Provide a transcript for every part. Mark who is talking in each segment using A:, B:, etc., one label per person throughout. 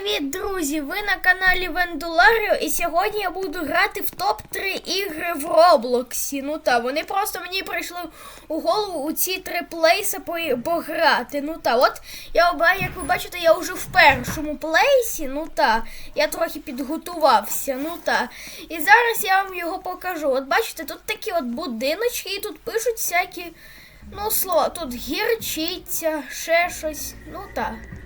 A: привіт, друзі! Ви на каналі Вендуларіо, і сьогодні я буду грати в топ-3 ігри в Роблоксі. Ну та, вони просто мені прийшли у голову у ці три плейси пограти. Ну та, от я як ви бачите, я вже в першому плейсі. Ну та, я трохи підготувався. Ну та. І зараз я вам його покажу. От бачите, тут такі от будиночки, і тут пишуть всякі. Ну, слова, тут гірчиця, ще щось. Ну так.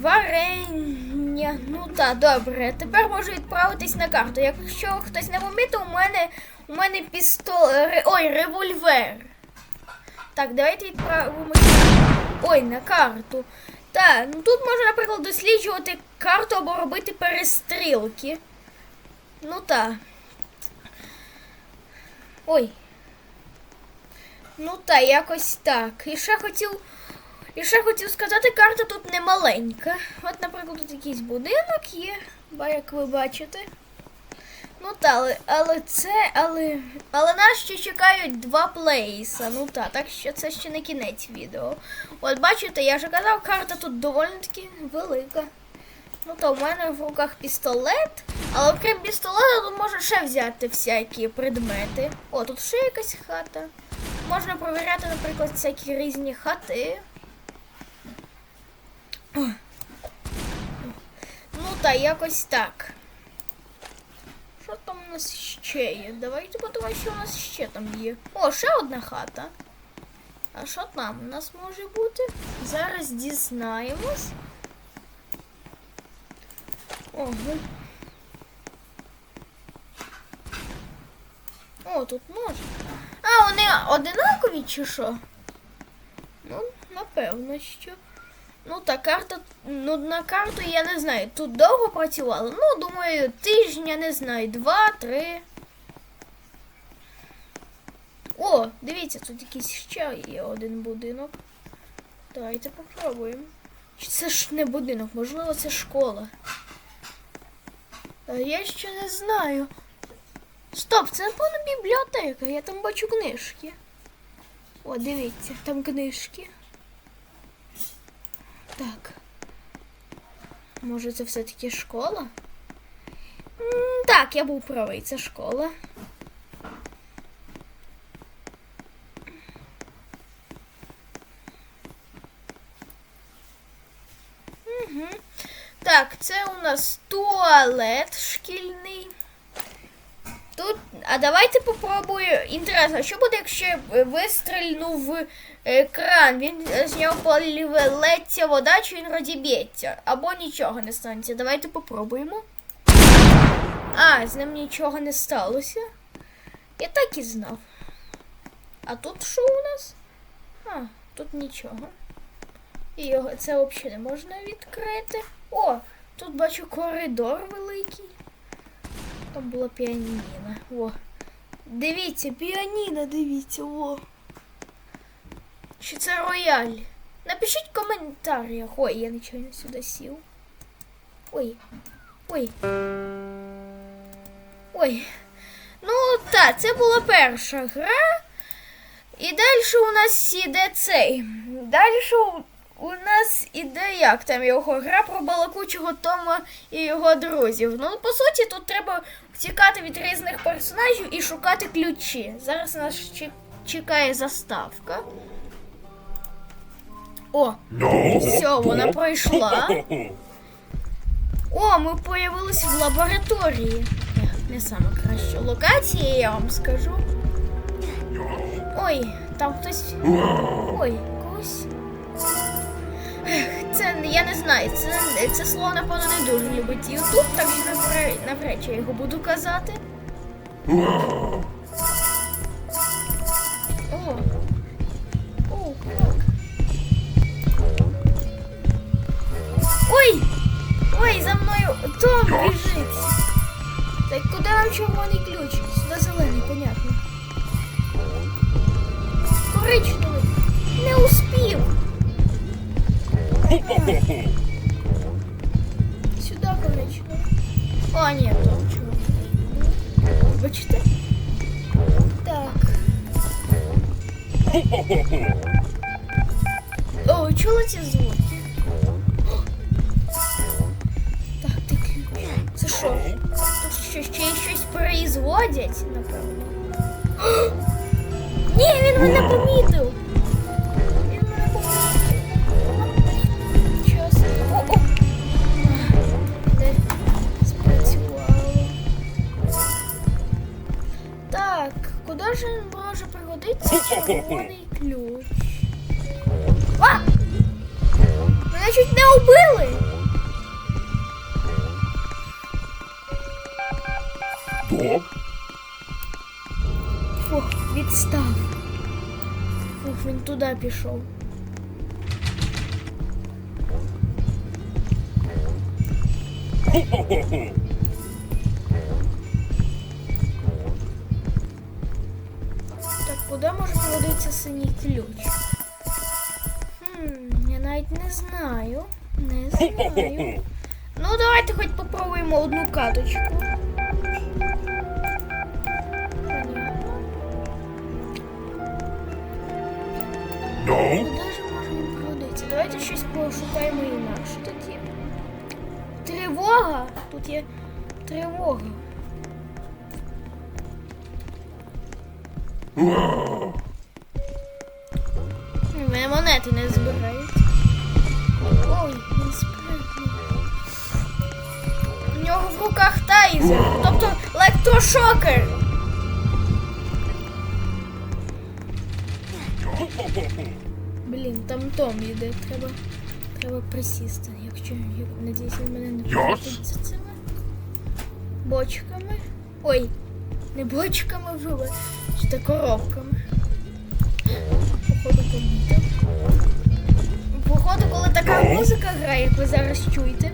A: Варення. Ну так, добре. Тепер можу відправитись на карту. Якщо хтось не помітив, у мене у мене пістол. Ой, револьвер. Так, давайте відправимося. Ой, на карту. Так, ну тут можна, наприклад, досліджувати карту або робити перестрілки. Ну так. Ой. Ну та якось так. І ще хотів. І ще хотів сказати, карта тут не маленька. От, наприклад, тут якийсь будинок є, як ви бачите. Ну та, але, але це, але. Але нас ще чекають два плейса. Ну та, так що це ще не кінець відео. От бачите, я вже казав, карта тут доволі таки велика. Ну то в мене в руках пістолет, але окрім пістолета тут можна ще взяти всякі предмети. О, тут ще якась хата. Можна провіряти, наприклад, всякі різні хати. Ну та якось так. Що там у нас ще є? Давайте подивимося, що у нас ще там є. О, ще одна хата. А що там у нас може бути? Зараз дізнаємось. Ого. О, тут можна. А, вони одинакові чи що? Ну, напевно, що. Ну, та карта. Ну, на карту я не знаю. Тут довго працювала. Ну, думаю, тижня, не знаю, два, три. О, дивіться, тут якийсь ще є один будинок. Давайте попробуємо. Це ж не будинок, можливо, це школа. А я ще не знаю. Стоп, це напевно бібліотека, я там бачу книжки. О, дивіться, там книжки. Так. Може це все-таки школа? Так, я був правий, це школа. Так, це у нас туалет шкільний. А давайте попробую. Інтересно, що буде, якщо я е, кран, він е, з нього полється вода, чи він розіб'ється, або нічого не станеться. Давайте попробуємо. А, з ним нічого не сталося. Я так і знав. А тут що у нас? А, тут нічого. І його це взагалі не можна відкрити. О, тут бачу коридор великий. Там була піаніна. О. Дивіться, піаніна, дивіться, о. Чи це рояль? Напишіть в коментарях. Ой, я нічого сюди сів. Ой. Ой. Ой. Ну, так, це була перша гра. І далі у нас іде цей. Далі у нас іде як там його гра про балакучого Тома і його друзів. Ну, по суті, тут треба втікати від різних персонажів і шукати ключі. Зараз нас чекає заставка. О, все, вона пройшла. О, ми появилися в лабораторії. Не саме краща локація, я вам скажу. Ой, там хтось. Ой, когось. Це я не знаю. Це, це слово, напевно, не дуже любить Ютуб, так що навряд чи я його буду казати. О. О. Ой! Ой, за мною Том біжить. Так куди нам червоний ключ? Сюди зелений, понятно. Коричневий. Не успів. Сюда коротше. А, нет, там чого. Бачите? Так. О, чули ці звуки? Так, ты ключ. Це що? Тут ще, ще й щось производять, напевно. Ні, він мене. червоний ключ? А! Мене чуть не убили!
B: Так,
A: Фух, відстав. Фух, він туди пішов. Так, Куди може проводитися синій ключ? Хм, я навіть не знаю. Не знаю. Ну, давайте хоч попробуємо одну каточку. Понятно.
B: ну,
A: Куди ж може він проводитися? Давайте щось пошукаємо інакше тоді. Тривога! Тут є тривога. У мене монети не збирають. Ой, він спритний. У нього в руках тайзер, тобто електрошокер. Блін, там Том іде, треба, треба присісти, якщо надіюсь, він мене не
B: Йос.
A: цими бочками. Ой, не бочками вили, то коробками. Походу помітив. Походу, коли така музика грає, як ви зараз чуєте.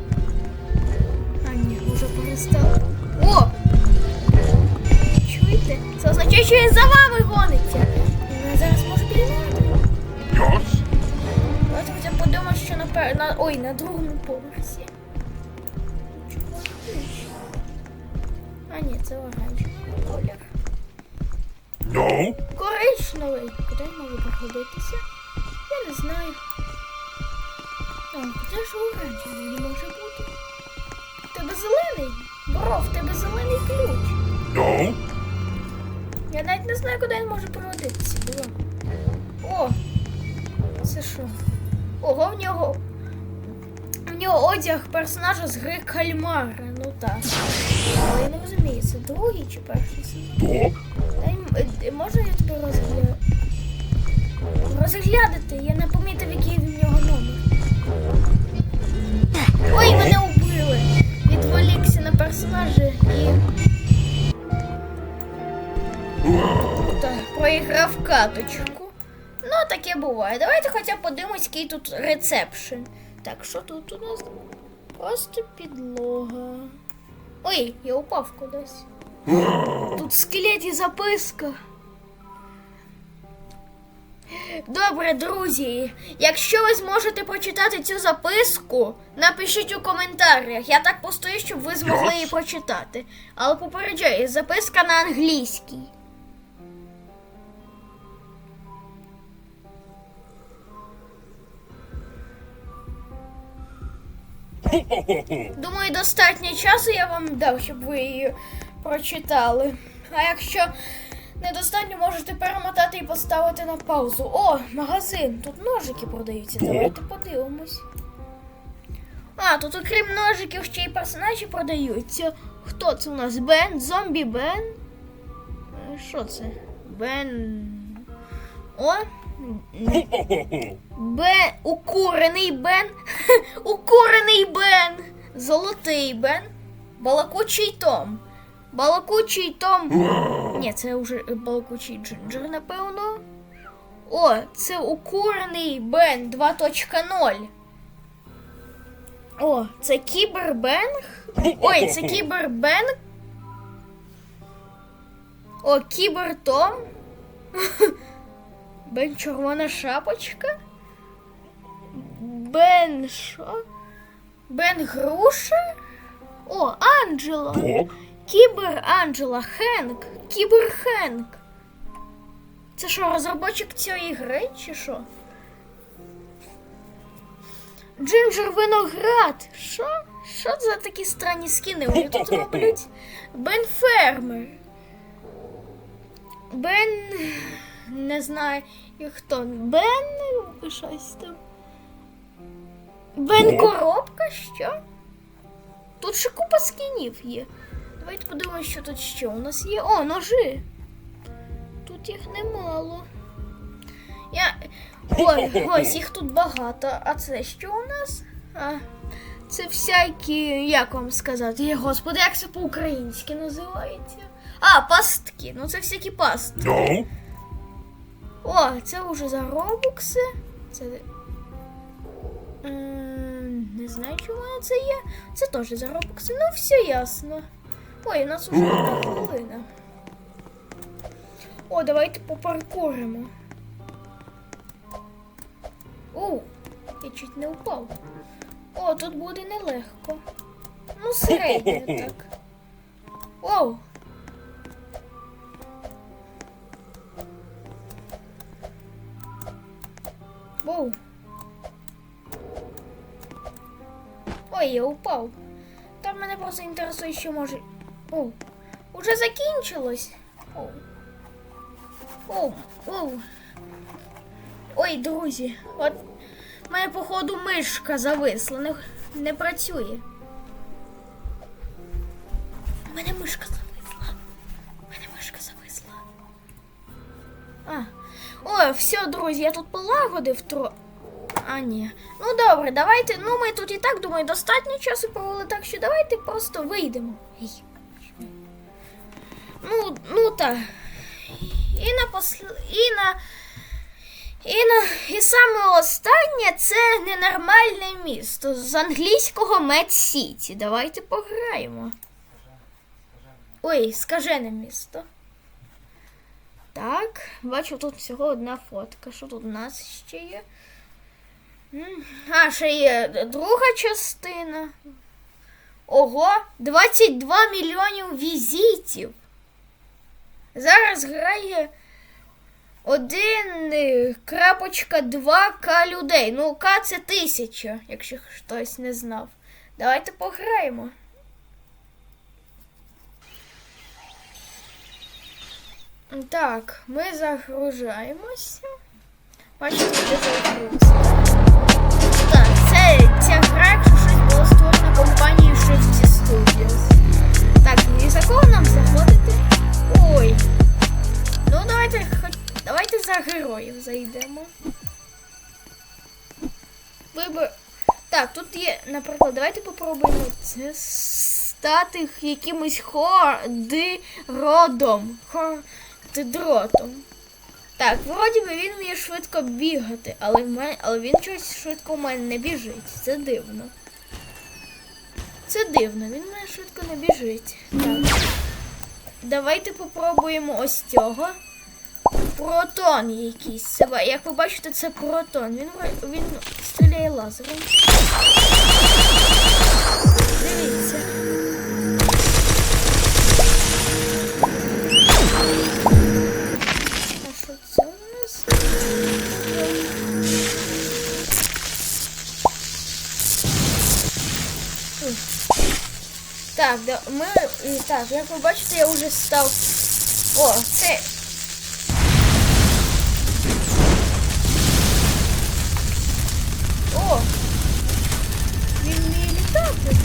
A: А ні, вже перестала. О! Чуєте? Це означає, що він за вами гониться. І зараз може піймати.
B: яс,
A: Давайте хоча б подумаємо, що на, пер... на... Ой, на другому поверсі. А ні, це оранжевий колір.
B: Ну,
A: Коричневий. Куди він може проходитися? Я не знаю. О, куди ж оранжевий не може бути? В тебе зелений? Бро, в тебе зелений ключ.
B: ну,
A: Я навіть не знаю, куди він може проводитися. Диво. О! Це що? Ого, в нього. В нього одяг персонажа з гри Кальмара. Ну так. Але я не розумію, це другий чи перший сезон?
B: так,
A: можна я тебе розгляду? Розглядати, я не помітив, який в нього номер. Ой, мене убили! Відволікся на персонажа і. Проіграв каточку. Ну, таке буває. Давайте хоча б подивимось, який тут рецепшн. Так, що тут у нас? Просто підлога. Ой, я упав кудись. Тут скелет і записка. Добре, друзі. Якщо ви зможете прочитати цю записку, напишіть у коментарях. Я так постою, щоб ви змогли її прочитати. Але попереджаю, записка на англійській. Думаю, достатньо часу я вам дав, щоб ви її прочитали. А якщо недостатньо, можете перемотати і поставити на паузу. О, магазин! Тут ножики продаються. Давайте подивимось. А, тут окрім ножиків ще й персонажі продаються. Хто це у нас? Бен? Зомбі Бен? Е, Що це? Бен. О! Бен. Укурений Бен. Укурений Бен. Золотий Бен. Балакучий Том. Балакучий Том. Ні, це вже балакучий Джинджер, напевно. О, це укурений Бен 2.0. О, це кібербенг. Ой, це кібербенг. О, кібертом. Бен червона шапочка. Бен що? Бен груша? О, Анджела. Кібер Анджела Хенк. Кібер Хенк. Це що, розробочик цієї гри, чи що? Джинджер Виноград. Що? Що за такі странні скини? Вони тут роблять Бен Фермер. Бен. Не знаю, хто. Бен щось там. Бен коробка, що? Тут ще купа скінів є. Давайте подивимося, що тут ще у нас є. О, ножи. Тут їх немало. Я. Ой, ось їх тут багато. А це що у нас? А, це всякі, як вам сказати, є, господи, як це по-українськи називається? А, пастки. Ну це всякі пастки.
B: No.
A: О, це вже за робокси. Це. Не знаю, чому це є. Це теж за робокси. Ну, все ясно. Ой, у нас уже одна хвилина. О, давайте попаркуримо. О, я чуть не впав. О, тут буде нелегко. Ну, середньо так. Оу. Воу. Ой, я упав. Там мене просто інтересує, що може. О, уже закінчилось. Оу. Оу, оу. Ой, друзі, от мене, походу, мишка зависла, не, не працює. У мене мишка зависла. У мене мишка зависла. А. Ой, все, друзі, я тут полагодив тро. А, ні. Ну добре, давайте. Ну, ми тут і так думаю, достатньо часу провели, так що давайте просто вийдемо. Ей. Ну, так. І на посл... і на. І, на... і саме останнє це ненормальне місто з англійського Мед Сіті. Давайте пограємо. Ой, скажене місто. Так, бачу, тут всього одна фотка. Що тут у нас ще є? А, ще є друга частина. Ого, 22 мільйонів візитів. Зараз грає 1.2к людей. Ну, К це тисяча, якщо хтось не знав. Давайте пограємо. Так, ми загружаємося. Бачите, де загрузка. Так, це ця гра, якщо щось було створена компанією Shifty Studios. Так, і за кого нам заходити? Ой. Ну давайте. Давайте за героїв зайдемо. Вибор. Так, тут є, наприклад, давайте попробуємо це стати якимось ходиродом. Ходидротом. Так, вроді би він вміє швидко бігати, але, в але він щось швидко в мене не біжить. Це дивно. Це дивно, він в мене швидко не біжить. Так. Давайте попробуємо ось цього. Протон якийсь. Як ви бачите, це протон. Він, він стріляє лазером. Дивіться. Так, да, ми. Так, як ви бачите, я вже став. О, це. О! Він вміє літати.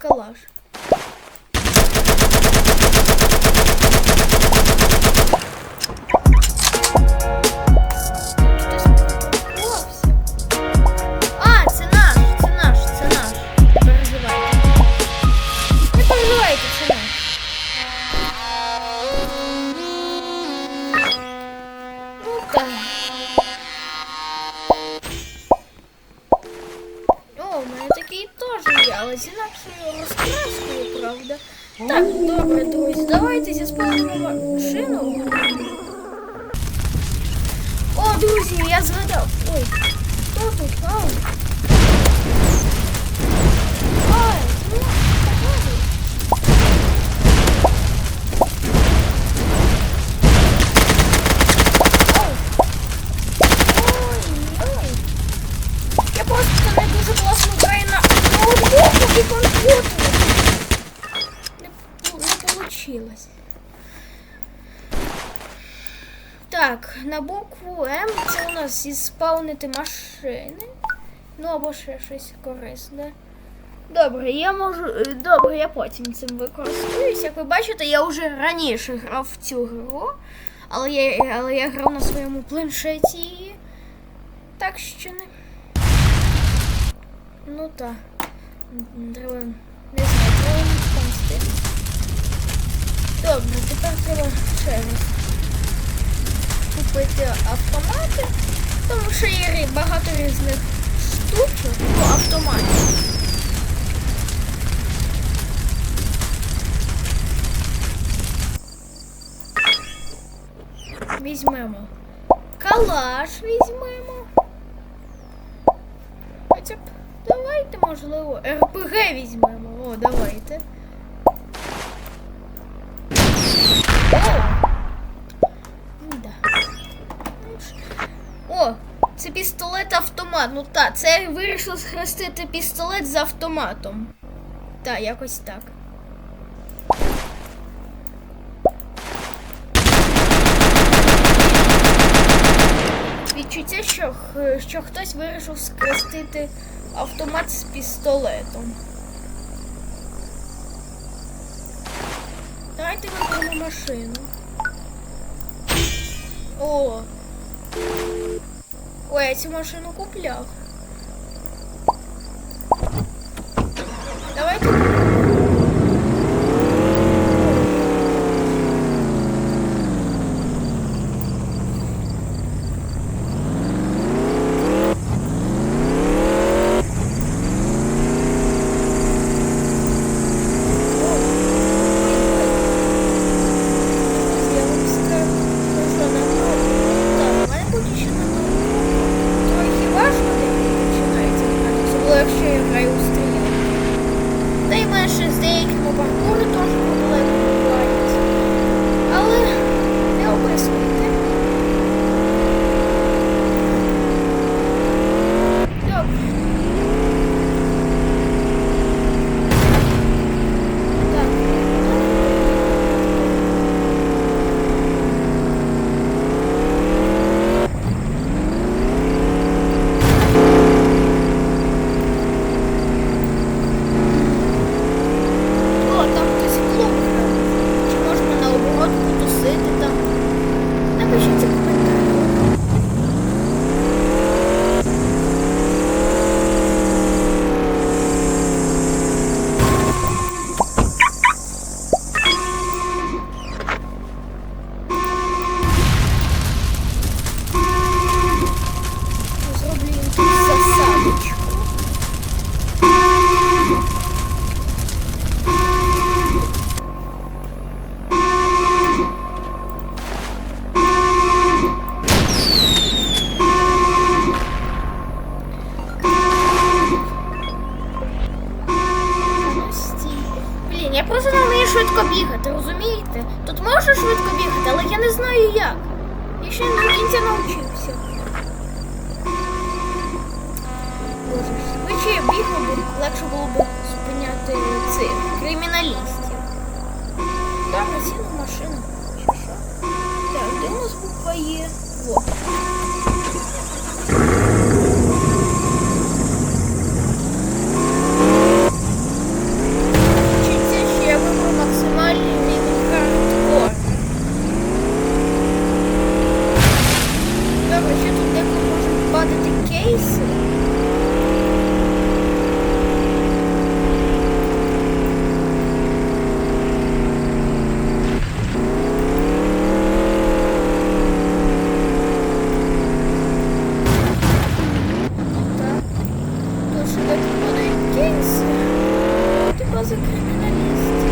A: Ми взяли у такие тоже теж є, раскраску, правда. Так, добре, друзья, давайте здесь зі машину. О, друзья, я згадав. Ой, кто тут? Ау. На букву М це у нас іспавнити машини. Ну або ще щось корисне. Добре, я можу. е, Добре, я потім цим використовуюсь. Як ви бачите, я вже раніше грав в цю гру, але я, але я грав на своєму планшеті. Так що не. Ну так. Треба. Не знаю, треба помстити. Добре, тепер треба ще раз купити автомати, тому що є багато різних штучок по автоматі. Візьмемо. Калаш візьмемо. Хоча б давайте, можливо, РПГ візьмемо. О, давайте. Автомат. Ну так, це я вирішив схрестити пістолет з автоматом. Так, якось так. Відчуття, що, що хтось вирішив скрестити автомат з пістолетом. Давайте виберемо машину. О! Ой, я цю машину купляв. Давайте. Я просто не вмію швидко бігати, розумієте? Тут можна швидко бігати, але я не знаю як. Я ще не до кінця навчився. Боже, швидше я бігав, бо легше було б зупиняти цих криміналістів. Сіну в машину. Чи що? Так, де у нас буква є? Во. Відчуття, що я вибрав максимальний рівень хардкор. Добре, ще тут деколи можуть падати кейси. Так. Тут ще деколи падають кейси. Ти база криміналістів.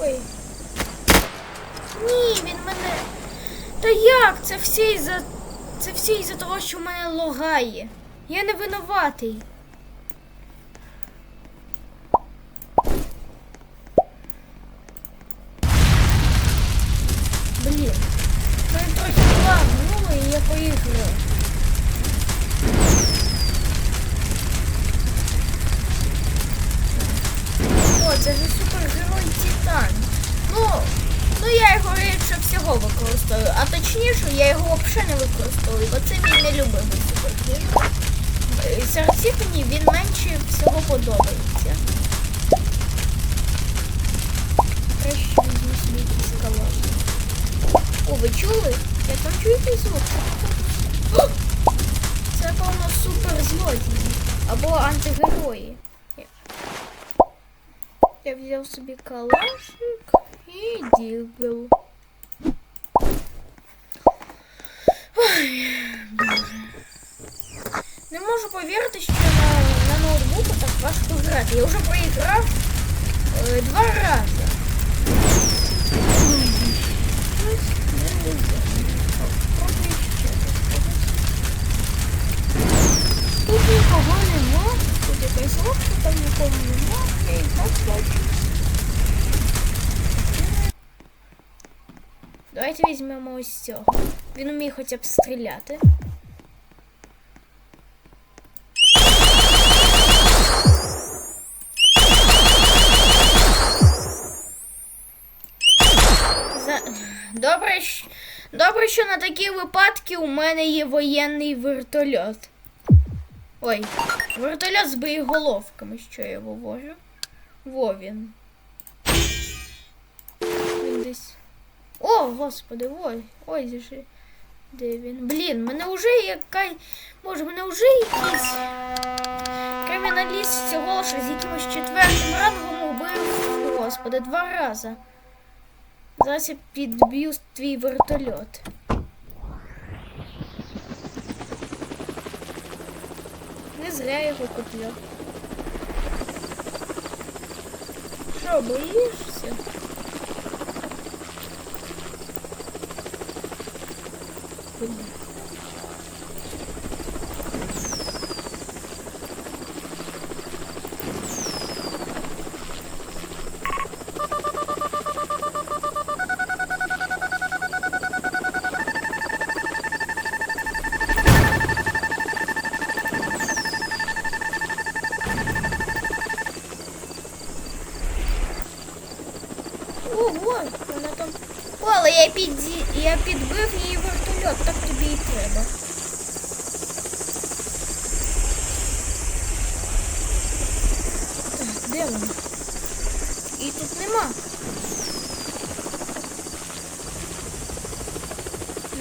A: Ой. Ні, він мене. Та як? Це все із-за. Це все із-за того, що мене логає. Я не винуватий. Я там чую якийсь звук. О! Це, певно, суперзлодії. Або антигерої. Я взяв собі калашик і дігл. Ой, Боже. Не можу повірити, що на, на ноутбуку так важко грати. Я вже проіграв е, два рази. Ой, Тут нікого нема. Тут якась лодка, там нікого нема. І так бачу. Давайте візьмемо ось цього. Він вміє хоча б стріляти. За... Добре, щ- Добре, що на такі випадки у мене є воєнний вертольот. Ой, вертольот з боєголовками, що я говорю. Во він. Він десь. О, господи, ой, ой, де ж. Де він? Блін, мене вже яка. Може, мене вже якийсь криміналіст всього лише з якимось четвертим рангом убив. Господи, два рази. Зараз я підб'ю твій вертольот. Не зря я его купил. Что, боїшся?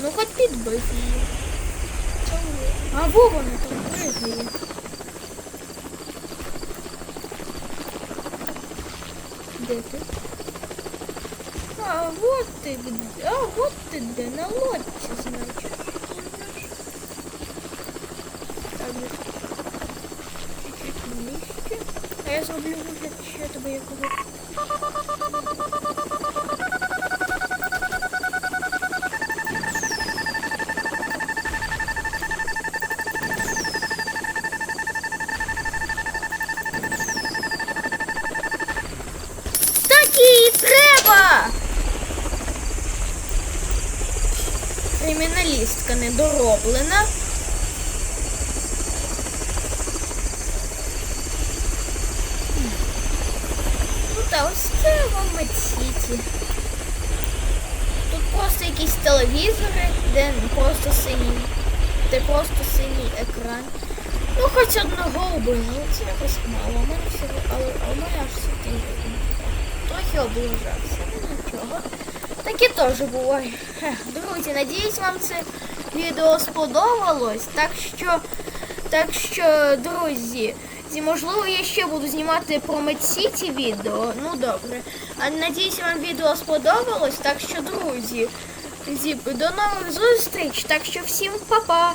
A: Ну, хоч підбив її. А во вона там пригає. Де ти? А, вот ты где. А, вот ты где. На лодке, значит. Так, вот. Чуть-чуть нижче. А я зроблю вигляд, що я тебе якого. Криміналістка недороблена. Ну та ось це вам Сіті. Тут просто якісь телевізори, де просто синій. Де просто синій екран. Ну хоч одного убили, якось мало. У мене всього, але у мене аж сюди. Трохи облажався, ну нічого. Таке теж буває. Друзі, надіюсь, вам це відео сподобалось. Так що, так що, друзі, зі- можливо, я ще буду знімати про Медсіті відео. Ну добре. А надіюсь, вам відео сподобалось. Так що, друзі, зі- до нових зустріч. Так що всім па-па!